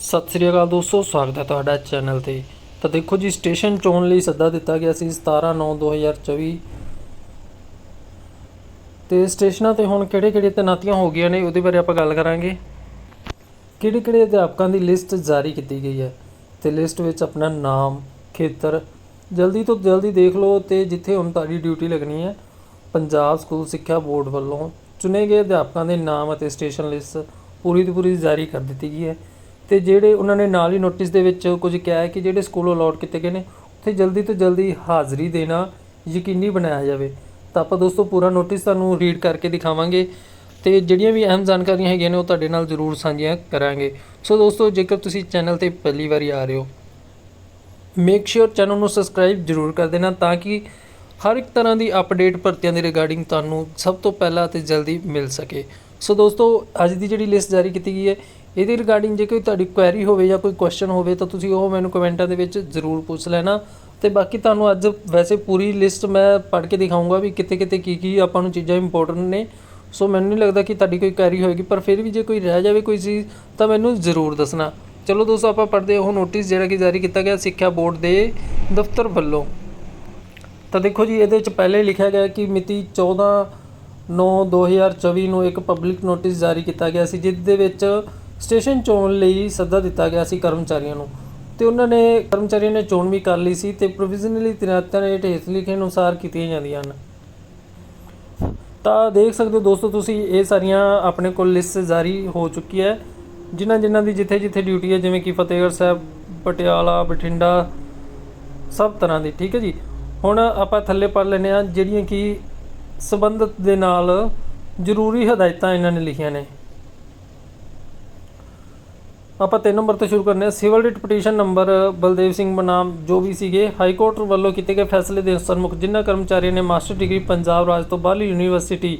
ਸਤਿ ਸ੍ਰੀ ਅਕਾਲ ਦੋਸਤੋ, ਸਵਾਗਤ ਹੈ ਤੁਹਾਡਾ ਚੈਨਲ ਤੇ। ਤਾਂ ਦੇਖੋ ਜੀ, ਸਟੇਸ਼ਨ ਚੋਣ ਲਈ ਸੱਦਾ ਦਿੱਤਾ ਗਿਆ ਸੀ 17/9/2024 ਤੇ ਸਟੇਸ਼ਨਾਂ ਤੇ ਹੁਣ ਕਿਹੜੇ-ਕਿਹੜੇ ਤੈਨਾਤੀਆਂ ਹੋ ਗਈਆਂ ਨੇ, ਉਹਦੇ ਬਾਰੇ ਆਪਾਂ ਗੱਲ ਕਰਾਂਗੇ। ਕਿਹੜੇ-ਕਿਹੜੇ ਅਧਿਆਪਕਾਂ ਦੀ ਲਿਸਟ ਜਾਰੀ ਕੀਤੀ ਗਈ ਹੈ, ਤੇ ਲਿਸਟ ਵਿੱਚ ਆਪਣਾ ਨਾਮ, ਖੇਤਰ, ਜਲਦੀ ਤੋਂ ਜਲਦੀ ਦੇਖ ਲਓ ਤੇ ਜਿੱਥੇ ਹੁਣ ਤੁਹਾਡੀ ਡਿਊਟੀ ਲੱਗਣੀ ਹੈ, ਪੰਜਾਬ ਸਕੂਲ ਸਿੱਖਿਆ ਬੋਰਡ ਵੱਲੋਂ ਚੁਣੇ ਗਏ ਅਧਿਆਪਕਾਂ ਦੇ ਨਾਮ ਅਤੇ ਸਟੇਸ਼ਨ ਲਿਸਟ ਪੂਰੀ ਦੀ ਪੂਰੀ ਜਾਰੀ ਕਰ ਦਿੱਤੀ ਗਈ ਹੈ। ਤੇ ਜਿਹੜੇ ਉਹਨਾਂ ਨੇ ਨਾਲ ਹੀ ਨੋਟਿਸ ਦੇ ਵਿੱਚ ਕੁਝ ਕਿਹਾ ਹੈ ਕਿ ਜਿਹੜੇ ਸਕੂਲ ਅਲਾਟ ਕੀਤੇ ਗਏ ਨੇ, ਉੱਥੇ ਜਲਦੀ ਤੋਂ ਜਲਦੀ ਹਾਜ਼ਰੀ ਦੇਣਾ ਯਕੀਨੀ ਬਣਾਇਆ ਜਾਵੇ। ਤਾਂ ਆਪਾਂ ਦੋਸਤੋ ਪੂਰਾ ਨੋਟਿਸ ਤੁਹਾਨੂੰ ਰੀਡ ਕਰਕੇ ਦਿਖਾਵਾਂਗੇ ਤੇ ਜਿਹੜੀਆਂ ਵੀ ਅਹਿਮ ਜਾਣਕਾਰੀਆਂ ਹੈਗੀਆਂ ਨੇ ਉਹ ਤੁਹਾਡੇ ਨਾਲ ਜ਼ਰੂਰ ਸਾਂਝੀਆਂ ਕਰਾਂਗੇ। ਸੋ ਦੋਸਤੋ, ਜੇਕਰ ਤੁਸੀਂ ਚੈਨਲ ਤੇ ਪਹਿਲੀ ਵਾਰੀ ਆ ਰਹੇ ਹੋ ਮੇਕ ਸ਼ੋਰ ਚੈਨਲ ਨੂੰ ਸਬਸਕ੍ਰਾਈਬ ਜ਼ਰੂਰ ਕਰ ਦੇਣਾ ਤਾਂ ਕਿ ਹਰ ਇੱਕ ਤਰ੍ਹਾਂ ਦੀ ਅਪਡੇਟ ਭਰਤੀਆਂ ਦੇ ਰਿਗਾਰਡਿੰਗ ਤੁਹਾਨੂੰ ਸਭ ਤੋਂ ਪਹਿਲਾਂ ਤੇ ਜਲਦੀ ਮਿਲ ਸਕੇ। ਸੋ ਦੋਸਤੋ, ਅੱਜ ਦੀ ਜਿਹੜੀ ਲਿਸਟ ਜਾਰੀ ਕੀਤੀ ਗਈ ਹੈ ਇਹਦੇ ਰਿਗਾਰਡਿੰਗ ਜੇ ਕੋਈ ਤੁਹਾਡੀ ਕੁਐਰੀ ਹੋਵੇ ਜਾਂ ਕੋਈ ਕੁਐਸਚਨ ਹੋਵੇ ਤਾਂ ਤੁਸੀਂ ਉਹ ਮੈਨੂੰ ਕਮੈਂਟਾਂ ਦੇ ਵਿੱਚ ਜ਼ਰੂਰ ਪੁੱਛ ਲੈਣਾ। ਤੇ ਬਾਕੀ ਤੁਹਾਨੂੰ ਅੱਜ ਵੈਸੇ ਪੂਰੀ ਲਿਸਟ ਮੈਂ ਪੜ੍ਹ ਕੇ ਦਿਖਾਊਂਗਾ ਵੀ ਕਿਤੇ ਕਿਤੇ ਕੀ ਕੀ ਆਪਾਂ ਨੂੰ ਚੀਜ਼ਾਂ ਇੰਪੋਰਟੈਂਟ ਨੇ। ਸੋ ਮੈਨੂੰ ਨਹੀਂ ਲੱਗਦਾ ਕਿ ਤੁਹਾਡੀ ਕੋਈ ਕੁਐਰੀ ਹੋਏਗੀ, ਪਰ ਫਿਰ ਵੀ ਜੇ ਕੋਈ ਰਹਿ ਜਾਵੇ ਕੋਈ ਚੀਜ਼, ਤਾਂ ਮੈਨੂੰ ਜ਼ਰੂਰ ਦੱਸਣਾ। ਚਲੋ ਦੋਸਤੋ, ਆਪਾਂ ਪੜ੍ਹਦੇ ਹਾਂ ਉਹ ਨੋਟਿਸ ਜਿਹੜਾ ਕਿ ਜਾਰੀ ਕੀਤਾ ਗਿਆ ਸਿੱਖਿਆ ਬੋਰਡ ਦੇ ਦਫ਼ਤਰ ਵੱਲੋਂ। ਤਾਂ ਦੇਖੋ ਜੀ, ਇਹਦੇ ਵਿੱਚ ਪਹਿਲੇ ਲਿਖਿਆ ਗਿਆ ਕਿ ਮਿਤੀ 14 9 2024 ਨੂੰ ਇੱਕ ਪਬਲਿਕ ਨੋਟਿਸ ਜਾਰੀ ਕੀਤਾ ਗਿਆ ਸੀ, ਜਿਸ ਦੇ ਵਿੱਚ ਸਟੇਸ਼ਨ ਚੋਣ ਲਈ ਸੱਦਾ ਦਿੱਤਾ ਗਿਆ ਸੀ ਕਰਮਚਾਰੀਆਂ ਨੂੰ ਤੇ ਉਹਨਾਂ ਨੇ ਕਰਮਚਾਰੀਆਂ ਨੇ ਚੋਣ ਵੀ ਕਰ ਲਈ ਸੀ ਤੇ ਪ੍ਰੋਵੀਜ਼ਨਲੀ ਤੈਨਾਤੀਆਂ ਨੇ ਹੇਠ ਲਿਖੇ ਅਨੁਸਾਰ ਕੀਤੀਆਂ ਜਾਂਦੀਆਂ ਹਨ। ਤਾਂ ਦੇਖ ਸਕਦੇ ਹੋ ਦੋਸਤੋ ਤੁਸੀਂ, ਇਹ ਸਾਰੀਆਂ ਆਪਣੇ ਕੋਲ ਲਿਸਟ ਜਾਰੀ ਹੋ ਚੁੱਕੀ ਹੈ। ਜਿਨ੍ਹਾਂ ਜਿਨ੍ਹਾਂ ਦੀ ਜਿੱਥੇ ਜਿੱਥੇ ਡਿਊਟੀ ਹੈ, ਜਿਵੇਂ ਕਿ ਫਤਿਹਗੜ੍ਹ ਸਾਹਿਬ, ਪਟਿਆਲਾ, ਬਠਿੰਡਾ, ਸਭ ਤਰ੍ਹਾਂ ਦੀ, ਠੀਕ ਹੈ ਜੀ? ਹੁਣ ਆਪਾਂ ਥੱਲੇ ਪੜ ਲੈਨੇ ਆ ਜਿਹੜੀਆਂ ਕਿ ਸਬੰਧਤ ਦੇ ਨਾਲ ਜ਼ਰੂਰੀ ਹਦਾਇਤਾਂ ਇਹਨਾਂ ਨੇ ਲਿਖੀਆਂ ਨੇ। ਆਪਾਂ ਤਿੰਨ ਨੰਬਰ ਤੋਂ ਸ਼ੁਰੂ ਕਰਨੇ ਆ civil writ petition number, Baldev Singh ਬਨਾਮ ਜੋ ਵੀ ਸੀਗੇ, ਹਾਈ ਕੋਰਟ ਵੱਲੋਂ ਕੀਤੇ ਗਏ ਫੈਸਲੇ ਦੇ ਸਨਮੁਖ ਜਿਨ੍ਹਾਂ ਕਰਮਚਾਰੀਆਂ ਨੇ ਮਾਸਟਰ ਡਿਗਰੀ ਪੰਜਾਬ ਰਾਜ ਤੋਂ ਬਾਹਰਲੀ ਯੂਨੀਵਰਸਿਟੀ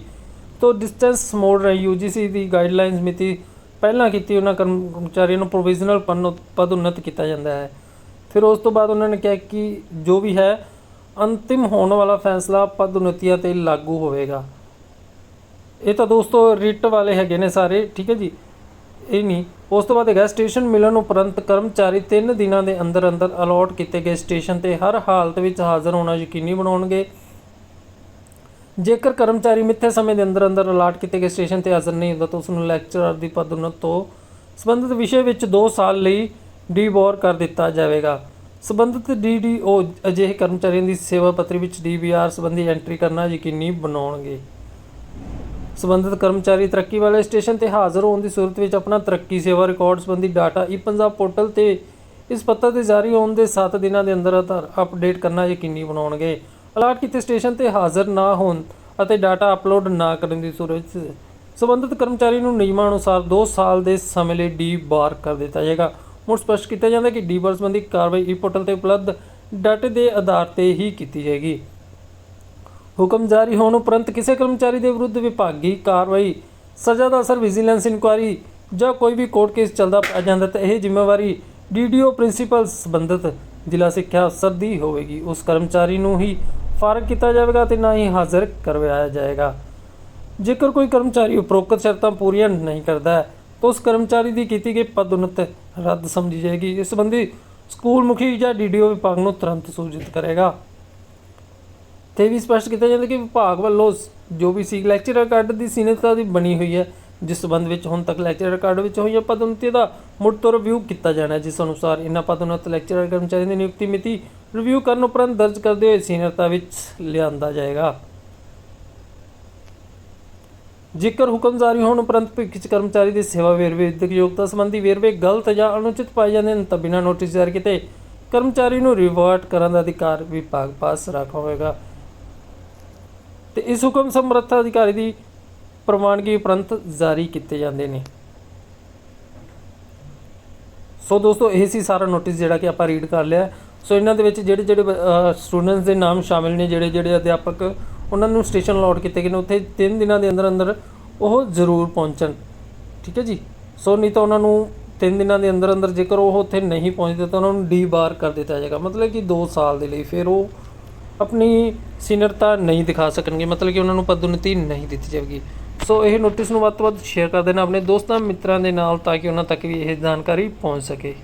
ਤੋਂ ਡਿਸਟੈਂਸ ਮੋੜ ਰਹੀ ਯੂਜੀਸੀ ਦੀ ਗਾਈਡਲਾਈਨਸ ਮਿਤੀ ਪਹਿਲਾਂ ਕੀਤੀ, ਉਹਨਾਂ ਕਰਮਚਾਰੀਆਂ ਨੂੰ ਪ੍ਰੋਵੀਜ਼ਨਲ ਪਨ ਪਦ ਉਨਤ ਕੀਤਾ ਜਾਂਦਾ ਹੈ। ਫਿਰ ਉਸ ਤੋਂ ਬਾਅਦ ਉਹਨਾਂ ਨੇ ਕਿਹਾ ਕਿ ਜੋ ਵੀ ਹੈ, ਅੰਤਿਮ ਹੋਣ ਵਾਲਾ ਫੈਸਲਾ ਪਦ ਉਨਤੀਆਂ ਤੇ ਲਾਗੂ ਹੋਵੇਗਾ। ਇਹ ਤਾਂ ਦੋਸਤੋ, ਰਿਟ ਵਾਲੇ ਹੈਗੇ ਨੇ ਸਾਰੇ, ਠੀਕ ਹੈ ਜੀ? ਇਹ ਨਹੀਂ। ਉਸ ਤੋਂ ਬਾਅਦ ਹੈਗਾ, ਸਟੇਸ਼ਨ ਮਿਲਣ ਉਪਰੰਤ ਕਰਮਚਾਰੀ 3 ਦਿਨਾਂ ਦੇ ਅੰਦਰ ਅੰਦਰ ਅਲੋਟ ਕੀਤੇ ਗਏ ਸਟੇਸ਼ਨ ਤੇ ਹਰ ਹਾਲਤ ਵਿੱਚ ਹਾਜ਼ਰ ਹੋਣਾ ਯਕੀਨੀ ਬਣਾਉਣਗੇ। ਜੇਕਰ ਕਰਮਚਾਰੀ ਮਿੱਥੇ ਸਮੇਂ ਦੇ ਅੰਦਰ ਅੰਦਰ ਅਲਾਟ ਕੀਤੇ ਗਏ ਸਟੇਸ਼ਨ ਤੇ ਹਾਜ਼ਰ ਨਹੀਂ ਹੁੰਦਾ ਤਾਂ ਉਸ ਨੂੰ ਲੈਕਚਰਰ ਦੀ ਪਦਉਨਤ ਤੋਂ ਸੰਬੰਧਿਤ ਵਿਸ਼ੇ ਵਿੱਚ 2 ਸਾਲ ਲਈ ਡੀਬੋਰ ਕਰ ਦਿੱਤਾ ਜਾਵੇਗਾ। ਸੰਬੰਧਿਤ ਡੀਡੀਓ ਅਜਿਹੇ ਕਰਮਚਾਰੀਆਂ ਦੀ ਸੇਵਾ ਪੱਤਰੀ ਵਿੱਚ ਡੀਬੀਆਰ ਸੰਬੰਧੀ ਐਂਟਰੀ ਕਰਨਾ ਯਕੀਨੀ ਬਣਾਉਣਗੇ। ਸੰਬੰਧਿਤ ਕਰਮਚਾਰੀ ਤਰੱਕੀ ਵਾਲੇ ਸਟੇਸ਼ਨ ਤੇ ਹਾਜ਼ਰ ਹੋਣ ਦੀ ਸੂਰਤ ਵਿੱਚ ਆਪਣਾ ਤਰੱਕੀ ਸੇਵਾ ਰਿਕਾਰਡ ਸੰਬੰਧੀ ਡਾਟਾ ਈ ਪੰਜਾਬ ਪੋਰਟਲ ਤੇ ਇਸ ਪੱਤਰ ਦੇ ਜਾਰੀ ਹੋਣ ਦੇ 7 ਦਿਨਾਂ ਦੇ ਅੰਦਰ ਅੰਦਰ ਅਪਡੇਟ ਕਰਨਾ ਯਕੀਨੀ ਬਣਾਉਣਗੇ। ਅਲਾਟ ਕੀਤੇ ਸਟੇਸ਼ਨ ਤੇ ਹਾਜ਼ਰ ਨਾ ਹੋਣ ਅਤੇ ਡਾਟਾ ਅਪਲੋਡ ਨਾ ਕਰਨ ਦੀ ਸੂਰਤ ਵਿੱਚ ਸੰਬੰਧਿਤ ਕਰਮਚਾਰੀ ਨੂੰ ਨਿਯਮਾਂ ਅਨੁਸਾਰ 2 ਸਾਲ ਦੇ ਸਮੇਂ ਲਈ ਡੀ ਬਾਰ ਕਰ ਦਿੱਤਾ ਜਾਏਗਾ। ਮੁੜ ਸਪਸ਼ਟ ਕੀਤਾ ਜਾਂਦਾ ਕਿ ਡੀ ਬਾਰ ਸੰਬੰਧੀ ਕਾਰਵਾਈ ਈ ਪੋਰਟਲ ਤੇ ਉਪਲਬਧ ਡਾਟੇ ਦੇ ਆਧਾਰ ਤੇ ਹੀ ਕੀਤੀ ਜਾਏਗੀ। ਹੁਕਮ ਜਾਰੀ ਹੋਣ ਉਪਰੰਤ ਕਿਸੇ ਕਰਮਚਾਰੀ ਦੇ ਵਿਰੁੱਧ ਵਿਭਾਗੀ ਕਾਰਵਾਈ, ਸਜ਼ਾ ਦਾ ਅਸਰ ਵਿਜੀਲੈਂਸ ਇਨਕੁਆਇਰੀ ਜਾਂ ਕੋਈ ਵੀ ਕੋਰਟ ਕੇਸ ਚੱਲਦਾ ਪੈ ਜਾਂਦਾ ਤਾਂ ਇਹ ਜ਼ਿੰਮੇਵਾਰੀ ਡੀਡੀਓ ਪ੍ਰਿੰਸੀਪਲ ਸੰਬੰਧਿਤ ਜ਼ਿਲ੍ਹਾ ਸਿੱਖਿਆ ਅਫਸਰ ਦੀ ਹੋਵੇਗੀ। ਉਸ ਕਰਮਚਾਰੀ ਨੂੰ ਹੀ ਫਾਰਗ ਕੀਤਾ ਜਾਵੇਗਾ ਤੇ ਨਾ ਹੀ ਹਾਜ਼ਰ ਕਰਵਾਇਆ ਜਾਏਗਾ। ਜੇਕਰ ਕੋਈ ਕਰਮਚਾਰੀ ਉਪਰੋਕਤ ਸ਼ਰਤਾਂ ਪੂਰੀਆਂ ਨਹੀਂ ਕਰਦਾ ਹੈ, ਤਾਂ ਉਸ ਕਰਮਚਾਰੀ ਦੀ ਕੀਤੀ ਗਈ ਪਦ ਰੱਦ ਸਮਝੀ ਜਾਏਗੀ। ਇਸ ਸੰਬੰਧੀ ਸਕੂਲ ਮੁਖੀ ਜਾਂ ਡੀਡੀਓ ਵਿਭਾਗ ਨੂੰ ਤੁਰੰਤ ਸੂਚਿਤ ਕਰੇਗਾ। ਤੇ ਵੀ ਸਪਸ਼ਟ ਕੀਤਾ ਜਾਂਦਾ ਕਿ ਵਿਭਾਗ ਵੱਲੋਂ ਜੋ ਵੀ ਸੀ ਲੈਕਚਰ ਕਾਰਡ ਦੀ ਸੀਨੀਅਰਤਾ ਦੀ ਬਣੀ ਹੋਈ ਹੈ, ਜਿਸ ਸੰਬੰਧ ਵਿੱਚ ਹੁਣ ਤੱਕ ਲੈਕਚਰ ਕਾਰਡ ਵਿੱਚ ਹੋਈਆਂ ਪਦੋਨਤੀ ਦਾ ਮੁੜ ਤੋਂ ਰਿਵਿਊ ਕੀਤਾ ਜਾਣਾ ਜਿਸ ਅਨੁਸਾਰ ਇਹਨਾਂ ਪਦੋਨਤ ਲੈਕਚਰਰ ਕਰਮਚਾਰੀਆਂ ਦੀ ਨਿਯੁਕਤੀ ਮਿਤੀ ਰਿਵਿਊ ਕਰਨ ਉਪਰੰਤ ਦਰਜ ਕਰਦੇ ਹੋਏ ਸੀਨੀਅਰਤਾ ਵਿੱਚ ਲਿਆਂਦਾ ਜਾਏਗਾ। ਜੇਕਰ ਹੁਕਮ ਜਾਰੀ ਹੋਣ ਉਪਰੰਤ ਭਿੱਖਿਤ ਕਰਮਚਾਰੀ ਦੀ ਸੇਵਾ ਵੇਰਵੇ ਵਿਦਿਅਕ ਯੋਗਤਾ ਸੰਬੰਧੀ ਵੇਰਵੇ ਗਲਤ ਜਾਂ ਅਨੁਚਿਤ ਪਾਏ ਜਾਂਦੇ ਹਨ, ਤਾਂ ਬਿਨਾਂ ਨੋਟਿਸ ਜਾਰੀ ਕੀਤੇ ਕਰਮਚਾਰੀ ਨੂੰ ਰਿਵਰਟ ਕਰਨ ਦਾ ਅਧਿਕਾਰ ਵਿਭਾਗ ਪਾਸ ਰੱਖਾ ਹੋਵੇਗਾ। ਤੇ ਇਸ ਹੁਕਮ ਸਮਰੱਥ ਅਧਿਕਾਰੀ ਦੀ ਪ੍ਰਮਾਣਗੀ ਉਪਰੰਤ ਜਾਰੀ ਕੀਤੇ ਜਾਂਦੇ ਨੇ। ਸੋ ਦੋਸਤੋ, ਇਹ ਸੀ ਸਾਰਾ ਨੋਟਿਸ ਜਿਹੜਾ ਕਿ ਆਪਾਂ ਰੀਡ ਕਰ ਲਿਆ। ਸੋ ਇਹਨਾਂ ਦੇ ਵਿੱਚ ਜਿਹੜੇ ਜਿਹੜੇ ਸਟੂਡੈਂਟਸ ਦੇ ਨਾਮ ਸ਼ਾਮਿਲ ਨੇ, ਜਿਹੜੇ ਜਿਹੜੇ ਅਧਿਆਪਕ, ਉਹਨਾਂ ਨੂੰ ਸਟੇਸ਼ਨ ਅਲਾਟ ਕੀਤੇ ਗਏ ਨੇ। ਉੱਥੇ 3 ਦਿਨਾਂ ਦੇ ਅੰਦਰ ਅੰਦਰ ਉਹ ਜ਼ਰੂਰ ਪਹੁੰਚਣ। ਠੀਕ ਹੈ ਜੀ? ਸੋ ਨਹੀਂ ਤਾਂ ਉਹਨਾਂ ਨੂੰ 3 ਦਿਨਾਂ ਦੇ ਅੰਦਰ ਅੰਦਰ ਜੇਕਰ ਉਹ ਉੱਥੇ ਨਹੀਂ ਪਹੁੰਚਦੇ ਤਾਂ ਉਹਨਾਂ ਨੂੰ ਡੀ ਬਾਰ ਕਰ ਦਿੱਤਾ ਜਾਏਗਾ। ਮਤਲਬ ਕਿ 2 ਸਾਲ ਦੇ ਲਈ ਫਿਰ ਉਹ ਆਪਣੀ ਸੀਨੀਅਰਤਾ ਨਹੀਂ ਦਿਖਾ ਸਕਣਗੇ, ਮਤਲਬ ਕਿ ਉਹਨਾਂ ਨੂੰ ਪਦੋਨਤੀ ਨਹੀਂ ਦਿੱਤੀ ਜਾਵੇਗੀ। ਸੋ ਇਹ ਨੋਟਿਸ ਨੂੰ ਵੱਧ ਤੋਂ ਵੱਧ ਸ਼ੇਅਰ ਕਰ ਦੇਣਾ ਆਪਣੇ ਦੋਸਤਾਂ, ਮਿੱਤਰਾਂ ਦੇ ਨਾਲ ਤਾਂ ਕਿ ਉਹਨਾਂ ਤੱਕ ਵੀ ਇਹ ਜਾਣਕਾਰੀ ਪਹੁੰਚ ਸਕੇ।